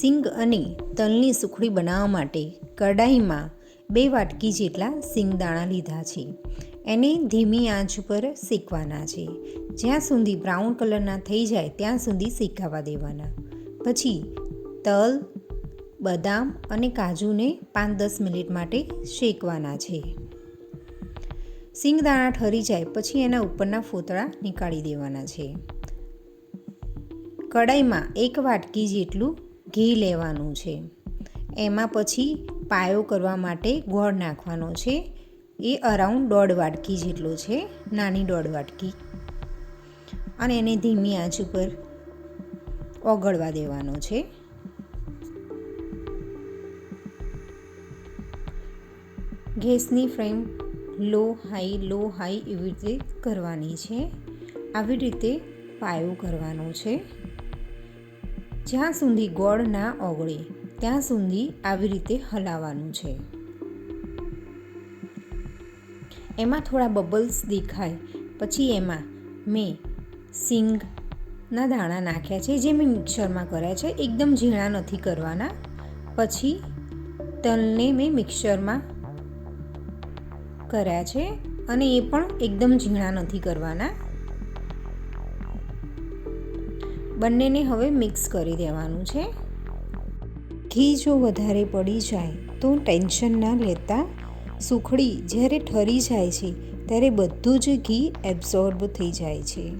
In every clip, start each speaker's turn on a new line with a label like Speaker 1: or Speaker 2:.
Speaker 1: સિંગ અને તલની સુખડી બનાવવા માટે કડાઈમાં બે વાટકી જેટલા સિંગદાણા લીધા છે. એને ધીમી આંચ પર શેકવાના છે. જ્યાં સુધી બ્રાઉન કલરના થઈ જાય ત્યાં સુધી શેકાવા દેવાના. પછી તલ, બદામ અને કાજુને પાંચ દસ મિનિટ માટે શેકવાના છે. સિંગદાણા ઠરી જાય પછી એના ઉપરના ફોતળા નીકાળી દેવાના છે. કડાઈમાં એક વાટકી જેટલું ઘી લેવાનું છે. એમાં પછી પાયો કરવા માટે ગોળ નાખવાનો છે. એ અરાઉન્ડ દોઢ વાટકી જેટલો છે, નાની દોઢ વાટકી. અને એને ધીમી આંચ ઉપર ઓગળવા દેવાનો છે. ગેસની flame low, high low, high એવી રીતે કરવાની છે. આવી રીતે પાયો કરવાનો છે. જ્યાં સુધી ગોળ ના ઓગળે, ત્યાં સુધી આવી રીતે હલાવવાનું છે. એમાં થોડા બબલ્સ દેખાય. પછી એમાં મેં સિંગના દાણા નાખ્યા છે, જે મેં મિક્સરમાં કર્યા છે. એકદમ ઝીણા નથી કરવાના. પછી તલને મેં મિક્સરમાં કર્યા છે અને એ પણ એકદમ ઝીણા નથી કરવાના. બંનેને હવે મિક્સ કરી દેવાનું છે. ઘી જો વધારે પડી જાય તો ટેન્શન ના લેતા સુખડી જ્યારે ઠરી જાય છે ત્યારે બધું જ ઘી એબ્ઝોર્બ થઈ જાય છે.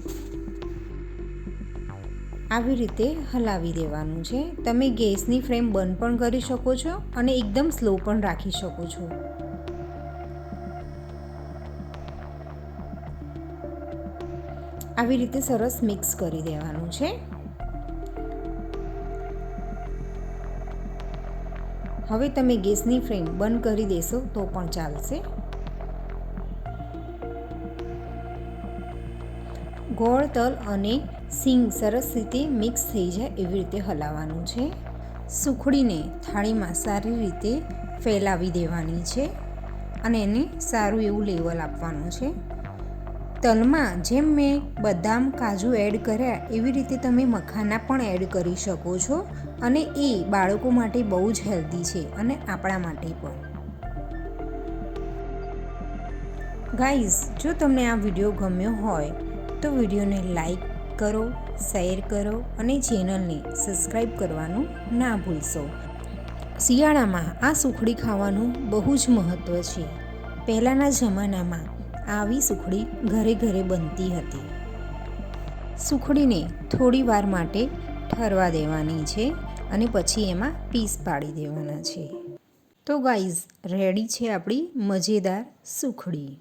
Speaker 1: આવી રીતે હલાવી દેવાનું છે. તમે ગેસની ફ્લેમ બંધ પણ કરી શકો છો અને એકદમ સ્લો પણ રાખી શકો છો. આવી રીતે સરસ મિક્સ કરી દેવાનું છે. હવે તમે ગેસની ફ્લેમ બંધ કરી દેશો તો પણ ચાલશે. ગોળ, તલ અને સિંગ સરસ રીતે મિક્સ થઈ જાય એવી રીતે હલાવવાનું છે. સુખડીને થાળીમાં સારી રીતે ફેલાવી દેવાની છે અને એને સારું એવું લેવલ આપવાનું છે. તલમાં જેમ મેં બદામ, કાજુ એડ કર્યા, એવી રીતે તમે મખાના પણ એડ કરી શકો છો અને એ બાળકો માટે બહુ જ હેલ્ધી છે અને આપણા માટે પણ. ગાઈઝ, જો તમને આ વીડિયો ગમ્યો હોય, તો વિડીયોને લાઈક કરો, શેર કરો અને ચેનલને સબસ્ક્રાઈબ કરવાનું ના ભૂલશો. શિયાળામાં આ સુખડી ખાવાનું બહુ જ મહત્ત્વ છે. પહેલાંના જમાનામાં આવી સુખડી ઘરે ઘરે બનતી હતી. સુખડીને થોડી વાર માટે ઠરવા દેવાની છે અને પછી એમાં પીસ પાડી દેવાના છે. તો ગાઈઝ રેડી છે આપણી મજેદાર સુખડી?